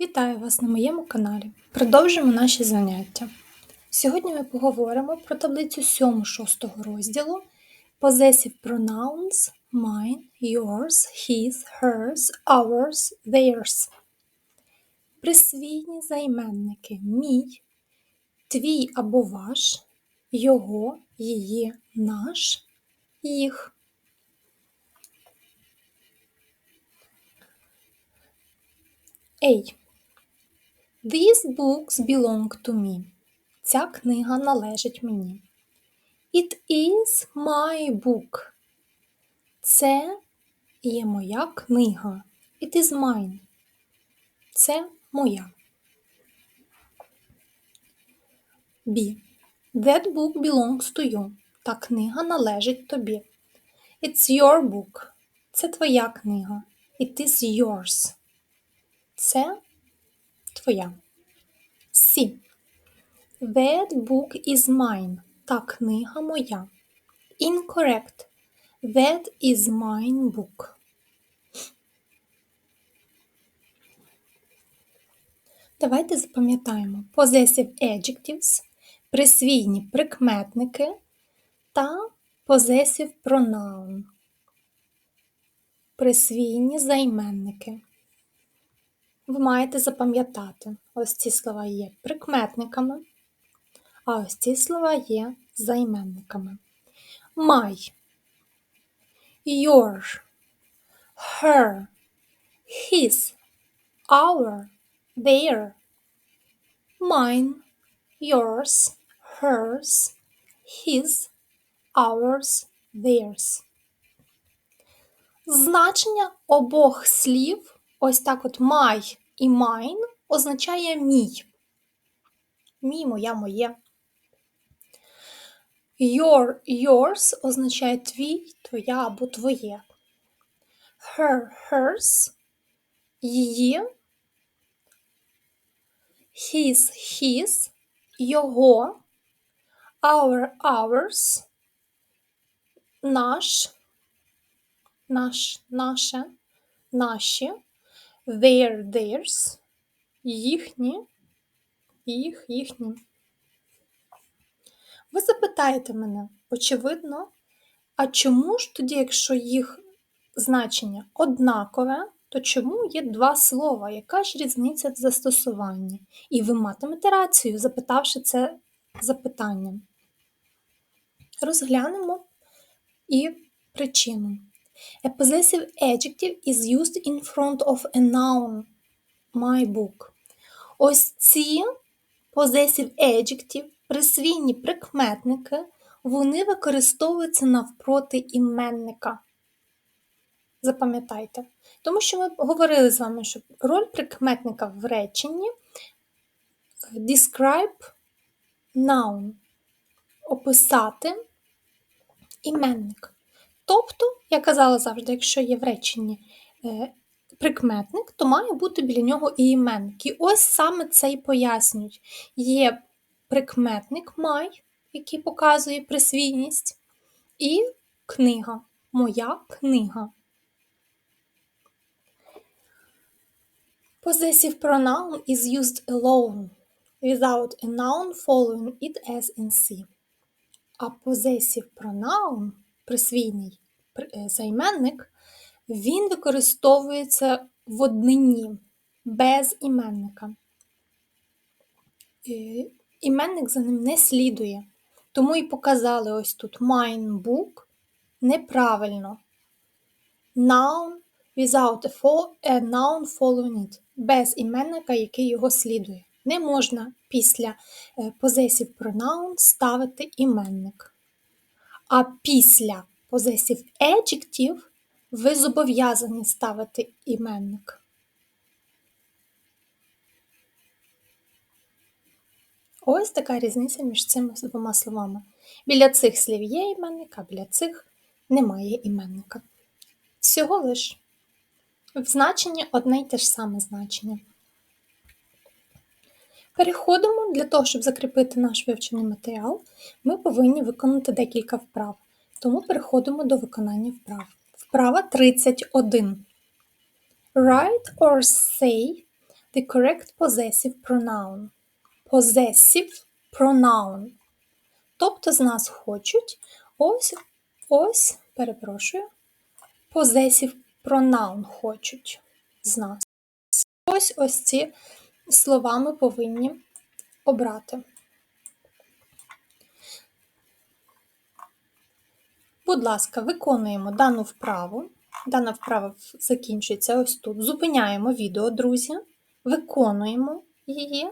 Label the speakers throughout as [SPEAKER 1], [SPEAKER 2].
[SPEAKER 1] Вітаю вас на моєму каналі. Продовжуємо наші заняття. Сьогодні ми поговоримо про таблицю 7-6 розділу Possessive pronouns mine, yours, his, hers, ours, theirs. Присвійні займенники мій, твій або ваш, його, її, наш, їх. A. These books belong to me. Ця книга належить мені. It is my book. Це є моя книга. It is mine. Це моя. B. That book belongs to you. Та книга належить тобі. It's your book. Це твоя книга. It is yours. Це твоя. Сі. That book is mine. Та книга моя. Incorrect. That is mine book. Давайте запам'ятаємо possessive adjectives, присвійні прикметники та possessive pronoun. Присвійні займенники. Ви маєте запам'ятати, ось ці слова є прикметниками, а ось ці слова є займенниками. My, your, her, his, our, their, mine, yours, hers, his, ours, theirs. Значення обох слів Ось так от my і mine означає мій. Мій, моя, моє. Your, yours означає твій, твоя або твоє. Her, hers, її. His, his, його. Our, ours, наш, наш, наше, наші their, theirs, їхні, їх, їхні. Ви запитаєте мене, очевидно, а чому ж тоді, якщо їх значення однакове, то чому є два слова? Яка ж різниця в застосуванні? І ви матимете рацію, запитавши це запитання. Розглянемо і причину. A possessive adjective is used in front of a noun. My book. Ось ці possessive adjective, присвійні прикметники, вони використовуються навпроти іменника. Запам'ятайте. Тому що ми говорили з вами, що роль прикметника в реченні describe noun. Описати іменник. Тобто, я казала завжди, якщо є в реченні е, прикметник, то має бути біля нього і іменник. І ось саме це і пояснюють. Є прикметник май, який показує присвійність, і книга. Моя книга. Possessive pronoun is used alone, without a noun following it as in C. А possessive pronoun присвійний е, займенник, він використовується в однині, без іменника. Е, іменник за ним не слідує. Тому і показали ось тут mine book неправильно. Noun without a, for, a noun following it. Без іменника, який його слідує. Не можна після е, possessive pronoun ставити іменник. А після possessive adjective ви зобов'язані ставити іменник. Ось така різниця між цими двома словами. Біля цих слів є іменник, а біля цих немає іменника. Всього лиш в значенні одне й те ж саме значення. Переходимо для того, щоб закріпити наш вивчений матеріал, ми повинні виконати декілька вправ. Тому переходимо до виконання вправ. Вправа 31. Write or say the correct possessive pronoun. Possessive pronoun. Тобто з нас хочуть ось, ось, перепрошую, possessive pronoun хочуть з нас. Ось ось ці слова ми повинні обрати. Будь ласка, виконуємо дану вправу. Дана вправа закінчується ось тут. Зупиняємо відео, друзі, виконуємо її.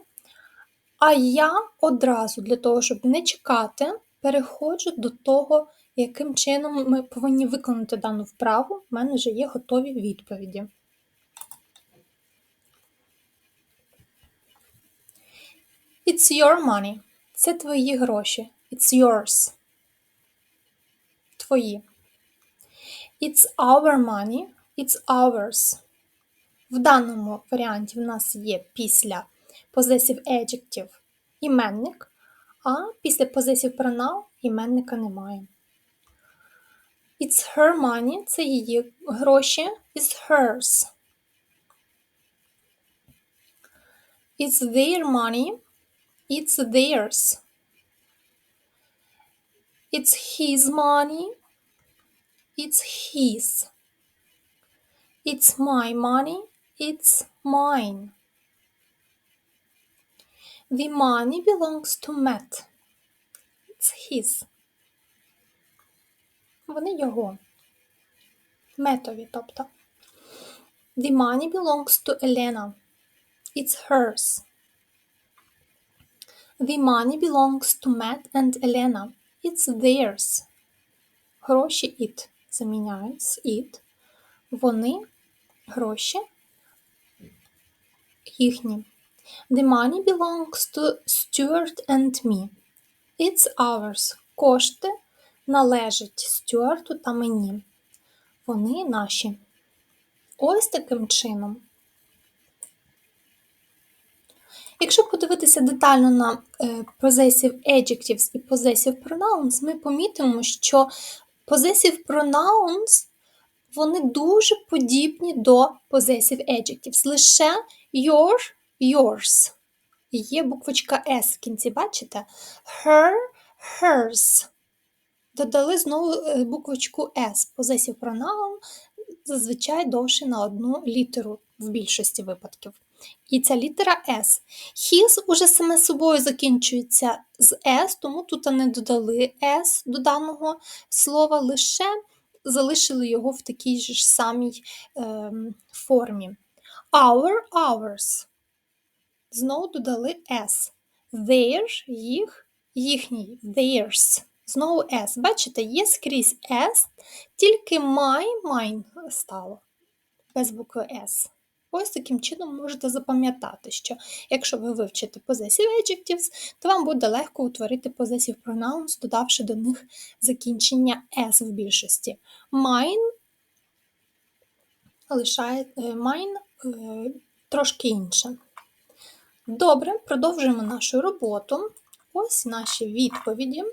[SPEAKER 1] А я одразу, для того, щоб не чекати, переходжу до того, яким чином ми повинні виконати дану вправу. У мене вже є готові відповіді. It's your money. Це твої гроші. It's yours. Твої. It's our money. It's ours. В даному варіанті в нас є після possessive adjective іменник, а після possessive pronoun іменника немає. It's her money це її гроші. It's hers. It's their money. It's theirs. It's his money. It's his. It's my money. It's mine. The money belongs to Matt. It's his. Вони його. Метові, тобто. The money belongs to Elena. It's hers. The money belongs to Matt and Elena. It's theirs. Гроші it заміняють it. Вони гроші їхні. The money belongs to Stuart and me. It's ours. Кошти належать Стюарту та мені. Вони наші. Ось таким чином. Якщо подивитися детально на е, possessive adjectives і possessive pronouns, ми помітимо, що possessive pronouns вони дуже подібні до possessive adjectives. Лише your, yours. Є буквочка S в кінці, бачите? Her, hers. Додали знову е, буквочку S. Possessive pronoun зазвичай довше на одну літеру в більшості випадків. І ця літера S. His уже саме собою закінчується з S, тому тут не додали S до даного слова, лише залишили його в такій ж самій е, формі. Our, ours. Знову додали S. Their, їх, їхній, theirs. Знову S. Бачите, є скрізь S, тільки my, mine стало без букви S. Ось таким чином можете запам'ятати, що якщо ви вивчите possessive adjectives, то вам буде легко утворити possessive pronouns, додавши до них закінчення S в більшості. Mine лишає е, mine е, трошки інше. Добре, продовжуємо нашу роботу. Ось наші відповіді.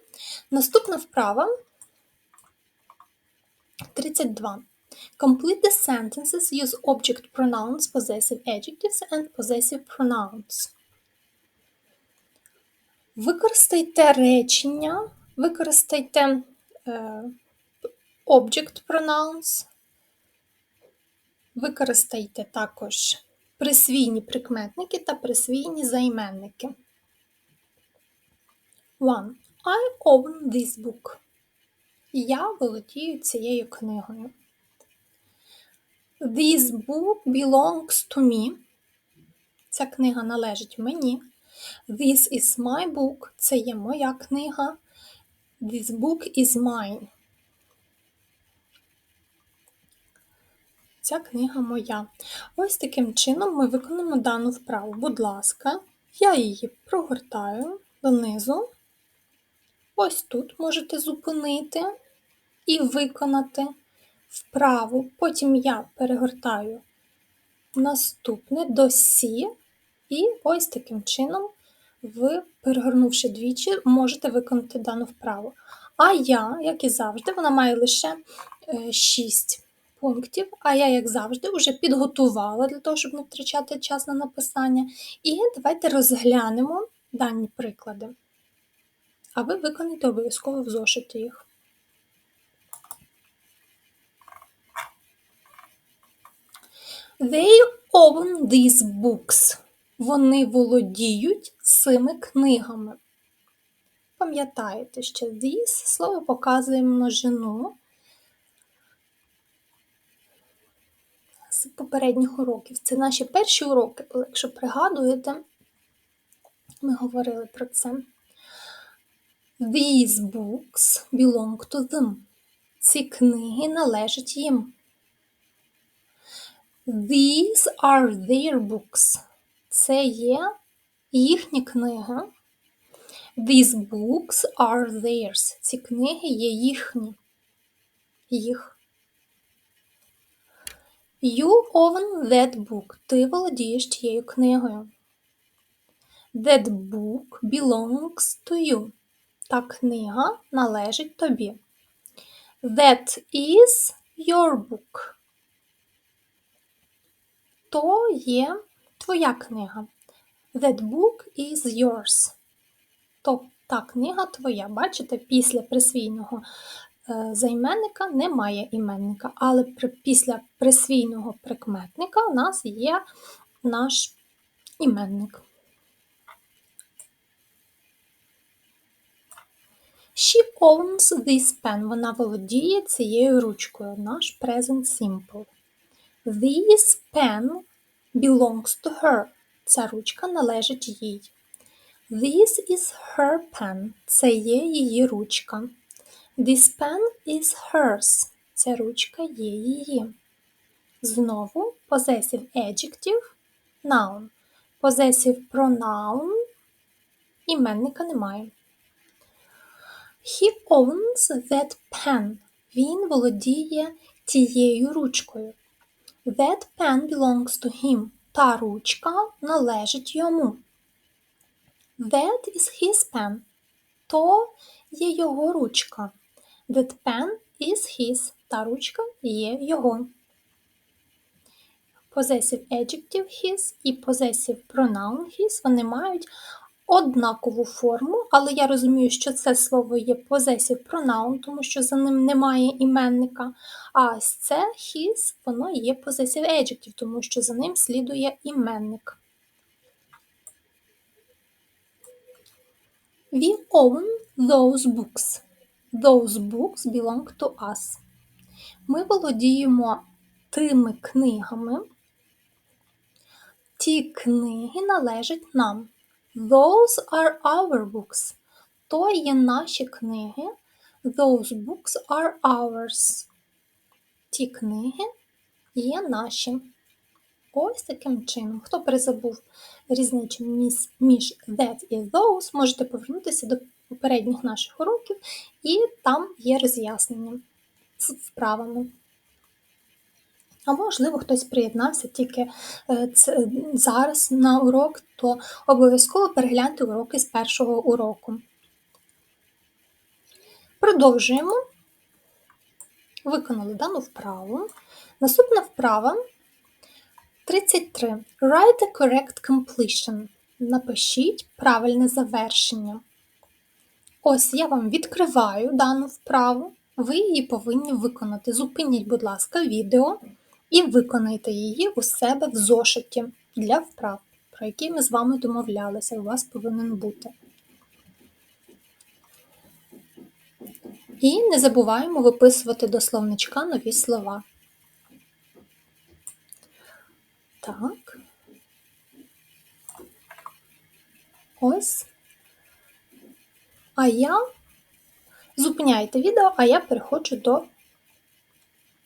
[SPEAKER 1] Наступна вправа 32. Complete the sentences, use object pronouns, possessive adjectives and possessive pronouns. Використайте речення, використайте е, object pronouns, використайте також присвійні прикметники та присвійні займенники. 1. I own this book. Я володію цією книгою. This book belongs to me. Ця книга належить мені. This is my book. Це є моя книга. This book is mine. Ця книга моя. Ось таким чином ми виконуємо дану вправу. Будь ласка, я її прогортаю донизу. Ось тут можете зупинити і виконати вправу. Потім я перегортаю наступне до Сі, і ось таким чином, ви, перегорнувши двічі, можете виконати дану вправу. А я, як і завжди, вона має лише 6 пунктів, а я, як завжди, вже підготувала для того, щоб не втрачати час на написання. І давайте розглянемо дані приклади. А ви виконайте обов'язково в зошиті їх. They own these books. Вони володіють цими книгами. Пам'ятаєте, що these слово показує множину з попередніх уроків. Це наші перші уроки, були. якщо пригадуєте, ми говорили про це. These books belong to them. Ці книги належать їм. These are their books. Це є їхні книги. These books are theirs. Ці книги є їхні. Їх. You own that book. Ти володієш тією книгою. That book belongs to you. Та книга належить тобі. That is your book. То є твоя книга. That book is yours. То та книга твоя. Бачите, після присвійного е, займенника немає іменника, але після присвійного прикметника у нас є наш іменник. She owns this pen. Вона володіє цією ручкою. Наш present simple. This pen belongs to her. Ця ручка належить їй. This is her pen. Це є її ручка. This pen is hers. Ця ручка є її. Знову possessive adjective noun. Possessive pronoun іменника немає. He owns that pen. Він володіє тією ручкою. That pen belongs to him. Та ручка належить йому. That is his pen. То є його ручка. That pen is his. Та ручка є його. Possessive adjective his і possessive pronoun his вони мають однакову форму, але я розумію, що це слово є possessive pronoun, тому що за ним немає іменника. А це his, воно є possessive adjective, тому що за ним слідує іменник. We own those books. Those books belong to us. Ми володіємо тими книгами. Ті книги належать нам. Those are our books. То є наші книги. Those books are ours. Ті книги є наші. Ось таким чином. Хто перезабув різницю між that і those, можете повернутися до попередніх наших уроків, і там є роз'яснення з вправами. А можливо, хтось приєднався тільки е, зараз на урок, то обов'язково перегляньте уроки з першого уроку. Продовжуємо. Виконали дану вправу. Наступна вправа 33. Write a correct completion. Напишіть правильне завершення. Ось я вам відкриваю дану вправу. Ви її повинні виконати. Зупиніть, будь ласка, відео і виконайте її у себе в зошиті для вправ, про які ми з вами домовлялися, у вас повинен бути. І не забуваємо виписувати до словничка нові слова. Так. Ось. А я зупиняйте відео, а я переходжу до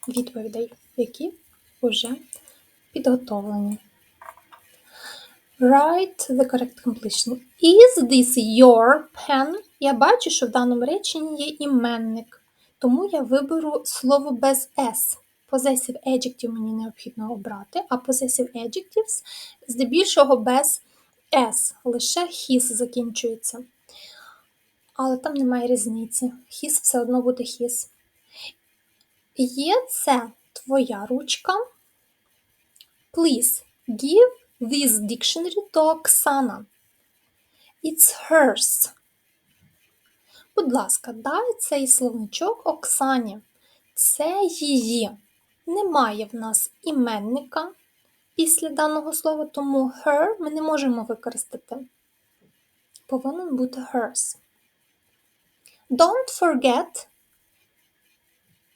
[SPEAKER 1] відповідей, які вже підготовлені. Write the correct completion. Is this your pen? Я бачу, що в даному реченні є іменник, тому я виберу слово без S. Possessive adjective мені необхідно обрати, а possessive adjectives здебільшого без S, лише his закінчується. Але там немає різниці. His все одно буде his. Є це твоя ручка. Please give this dictionary to Оксана. It's hers. Будь ласка, дай цей словничок Оксані. Це її. Немає в нас іменника після даного слова, тому her ми не можемо використати. Повинен бути hers. Don't forget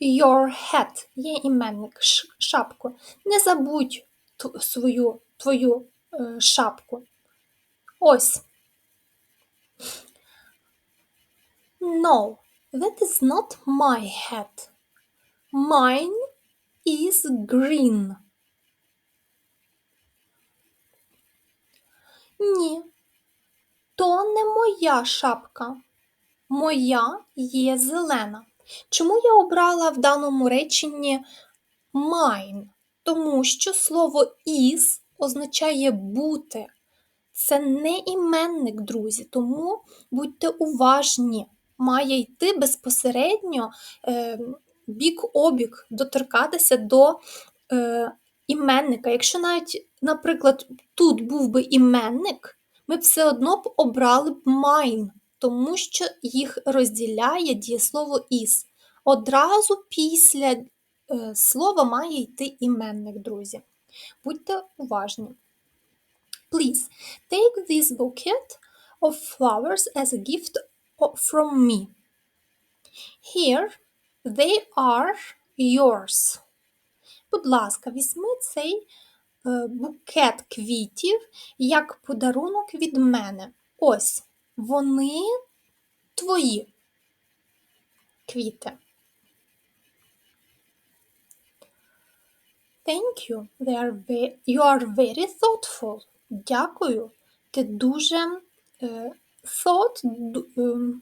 [SPEAKER 1] your hat. Є іменник шапку. Не забудь свою твою е, шапку. Ось. No, that is not my hat. Mine is green. Ні, то не моя шапка. Моя є зелена. Чому я обрала в даному реченні mine? Тому що слово is означає бути. Це не іменник, друзі, тому будьте уважні. Має йти безпосередньо е, бік обік, доторкатися до е, іменника. Якщо навіть, наприклад, тут був би іменник, ми все одно б обрали б mine, тому що їх розділяє дієслово is. Одразу після е, слова має йти іменник, друзі. Будьте уважні. Please take this bouquet of flowers as a gift from me. Here they are yours. Будь ласка, візьми цей е, букет квітів як подарунок від мене. Ось вони твої квіти. Thank you. They are ve- you are very thoughtful. Дякую. Ти дуже е, thought, ем,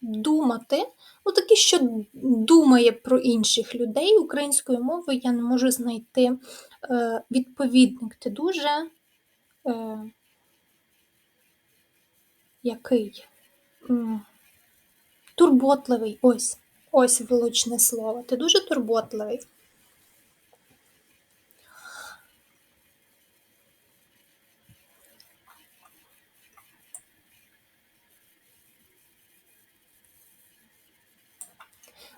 [SPEAKER 1] думати. Ну, таке, що думає про інших людей. Українською мовою я не можу знайти е, відповідник. Ти дуже е, який? Турботливий. Ось. Ось влучне слово. Ти дуже турботливий.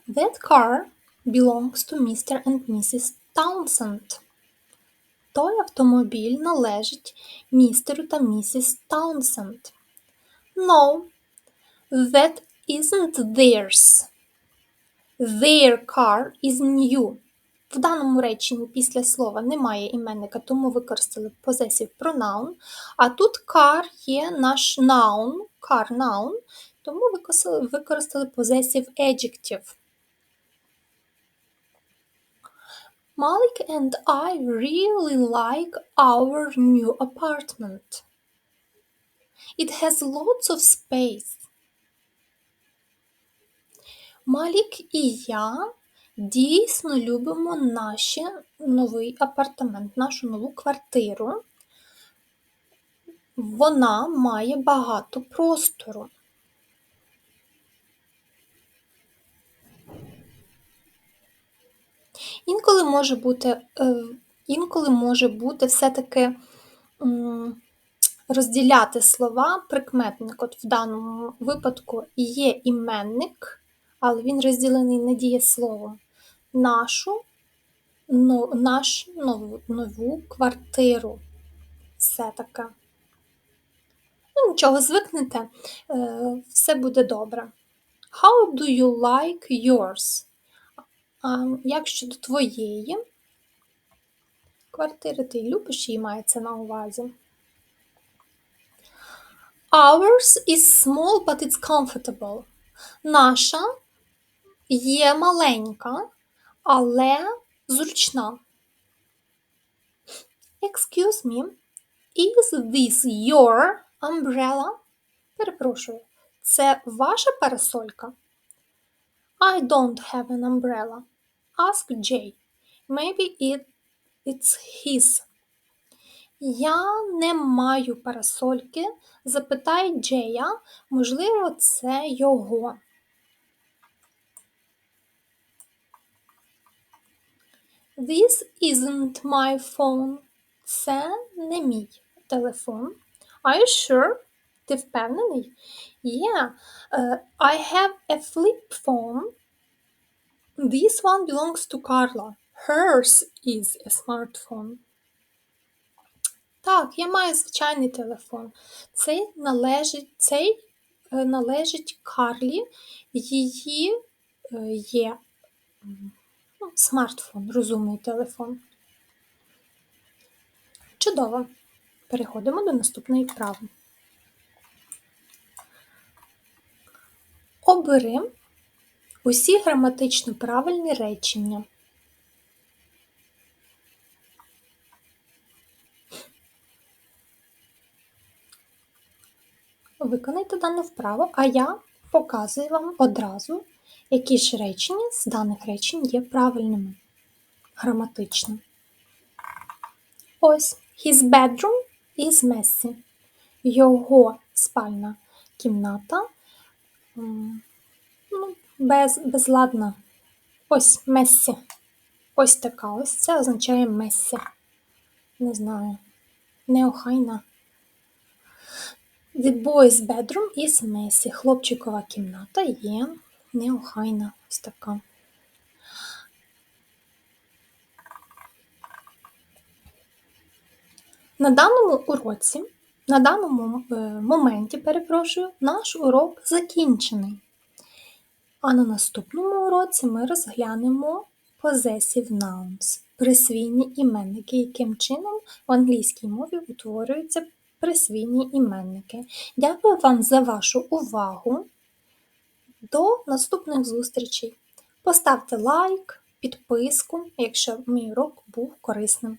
[SPEAKER 1] That car belongs to Mr. and Mrs. Townsend. Той автомобіль належить містеру та місіс Таунсенд. No, that isn't theirs. Their car is new. В даному реченні після слова немає іменника, тому використали possessive pronoun. А тут car є наш noun, car noun, тому використали, possessive adjective. Malik and I really like our new apartment. It has lots of space. Малік і я дійсно любимо наш новий апартамент, нашу нову квартиру. Вона має багато простору. Інколи може бути, е, інколи може бути все-таки розділяти слова прикметник. От в даному випадку є іменник, але він розділений не дієсловом. Нашу, ну, наш нову, нову квартиру. Все таке. Ну, нічого, звикнете, е, все буде добре. How do you like yours? Як щодо твоєї квартири, ти любиш її мається на увазі? Ours is small, but it's comfortable. Наша є маленька, але зручна. Excuse me, is this your umbrella? Перепрошую, це ваша парасолька? I don't have an umbrella. Ask Jay. Maybe it, it's his. Я не маю парасольки. Запитай Джея, можливо, це його. This isn't my phone. Це не мій телефон. Are you sure? Ти впевнений? Yeah, uh, I have a flip phone. This one belongs to Carla. Hers is a smartphone. Так, я маю звичайний телефон. Цей належить, цей е, належить Карлі. Її е, є ну, смартфон, розумний телефон. Чудово. Переходимо до наступної вправи. Обери усі граматично правильні речення. Виконайте дану вправу, а я показую вам одразу, які ж речення з даних речень є правильними граматично. Ось his bedroom is messy. Його спальна кімната ну, без, безладна. Ось месі. Ось така. Ось це означає месі. Не знаю. Неохайна. The boy's bedroom is messy. Хлопчикова кімната є неохайна. Ось така. На даному уроці, на даному е, моменті, перепрошую, наш урок закінчений. А на наступному уроці ми розглянемо possessive nouns, присвійні іменники, яким чином в англійській мові утворюються присвійні іменники. Дякую вам за вашу увагу. До наступних зустрічей. Поставте лайк, підписку, якщо мій урок був корисним.